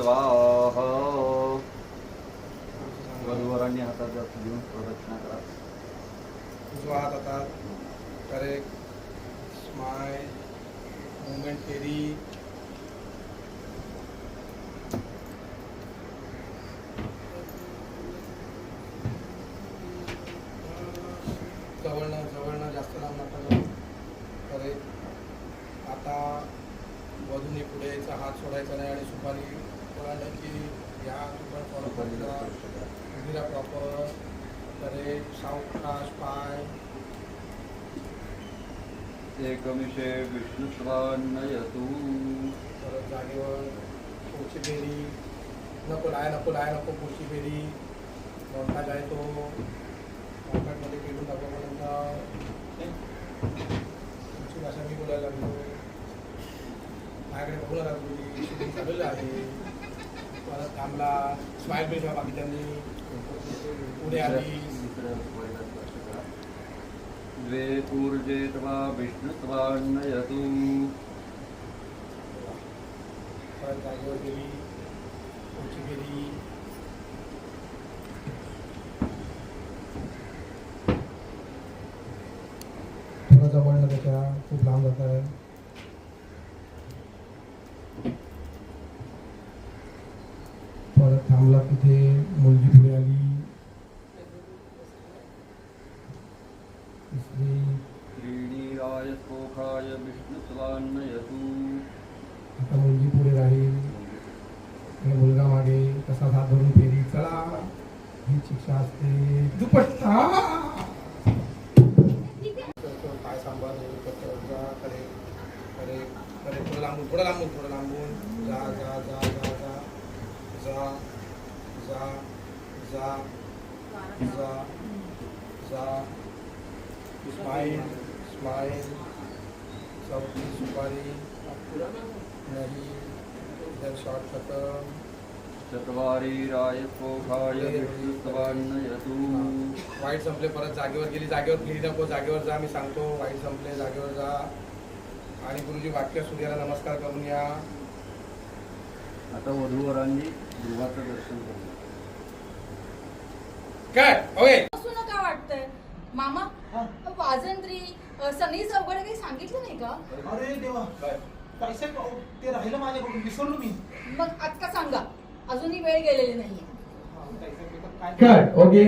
स्वाहा. वधूवरांनी हातात जास्त घेऊन प्रदक्षिणा करा. उजवा हात आता करेक्ट स्माइल मुवमेंट फेरी जवळनं जवळनं जास्त लांब नका जाऊ. करेक्ट आता वधूने पुढे यायचा हात सोडायचा नाही आणि सुपारी कोणाला की या स्पर्श करा. उंदिरा प्रॉपर करेक्ट सावकाश पाय. एकमिषे विष्णुस्वान्नयतु परत जागेवर पुढची फेरी. नको लाय नको लाय नको पुढची फेरी. मोठा जाय तो. कॉन्टॅक्टमध्ये खेळून दाखवपर्यंत. तुमची भाषा मी बोलायला लागलो. माझ्याकडे बघू तुम्ही शूटिंग चाललेलं आहे. परत आम्हाला स्माईल बेस्ट बाकी त्यांनी पुढे आली द्वे ऊर्जे तवा विष्णु तवा नयतु परत गेली पुढची गेली. परत जवळ त्याच्या आता मुलगी पुढे राहील. आणि मुलगा मागे तसाच हात धरून फेरी चला. ही शिक्षा असते. दुपट्टा! पाय सांभाळ जा करे. करे करे. थोडं लांबून थोडं लांबून थोडं लांबून. जा जा जा जा जा. जा जा जा जा जा. स्माइल स्माइल चौथी सुपारी चत्वारी राय स्पोखाय विष्णुत्वान्नयतु वाईट संपले परत जागेवर गेली जागेवर गेली नको जागेवर जा मी सांगतो वाईट संपले जागेवर जा. आणि गुरुजी वाक्य सूर्याला नमस्कार करून या. आता वधूवरांनी देवाचं दर्शन करू. काय? ओके असू नका वाटतंय. मामा वाजंत्री अ, सनी चौघडे काही सांगितलं नाही का? अरे देवा पैसे ते राहिलं माझ्याकडून विसरलो मी. मग आता सांगा अजूनही वेळ गेलेली नाहीये. काय ओके.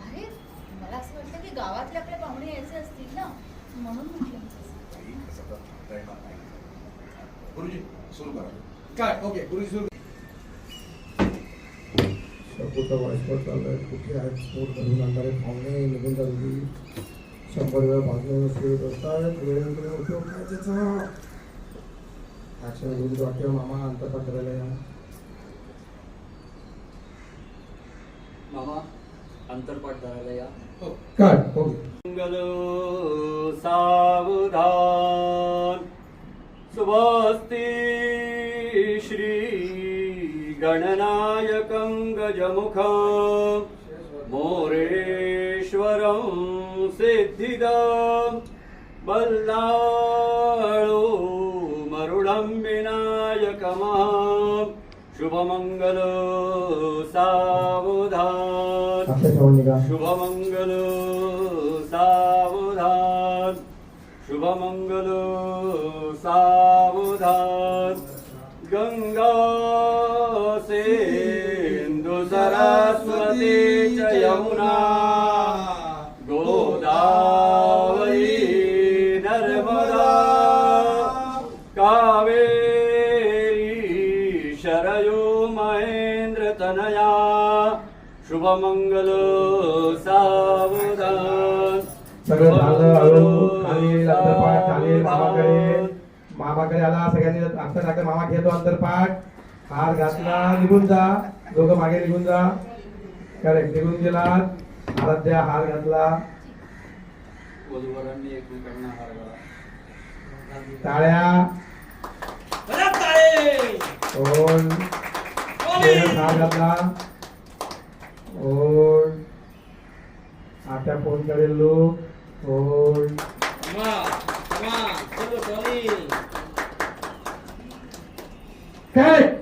अरे मला असं वाटतं की गावातले आपले पाहुणे यायचे असतील ना म्हणून म्हटलं. गुरुजी सुरू करा. काय? ओके गुरुजी सुरू. शंभूचा वॉइसवर चाललाय कुठे आहेत स्फोट घडून आणणारे पाहुणे निघून चालली शंभर वेळा भाजून सुरू असतात वेळेकडे उपयोग काय त्याचा? ऍक्शन गुरुजी वाक्य मामा अंतर्पात करायला या. मामा अंतरपाठ करायला या. काय? ओके मंगल सावधान स्वस्ति श्री गणनायकं गजमुखं मोरेश्वरं सिद्धिदं बल्लाळो मरुडं विनायकमः शुभमङ्गल सावधा शुभमङ्गल सावधान। शुभमङ्गल सावधान। गङ्गा सरस्वती च यमुना गोदावरी नर्मदा कावेरी शरयो महेंद्र तनया शुभमंगल सावधान। सगळं झालं हळू खाली अंतरपाठ खाली मामाकडे मामाकडे आला सगळ्यांनी अंतर टाकलं मामा घेतो अंतरपाठ हार घातला निघून जा. दोघं मागे निघून जा. करेक्ट निघून गेला आराध्या हार घातला. वधूवरांनी एकमेकांना हार घाला टाळ्या. हार घातला. आट्या फोन करेल लोक. काय?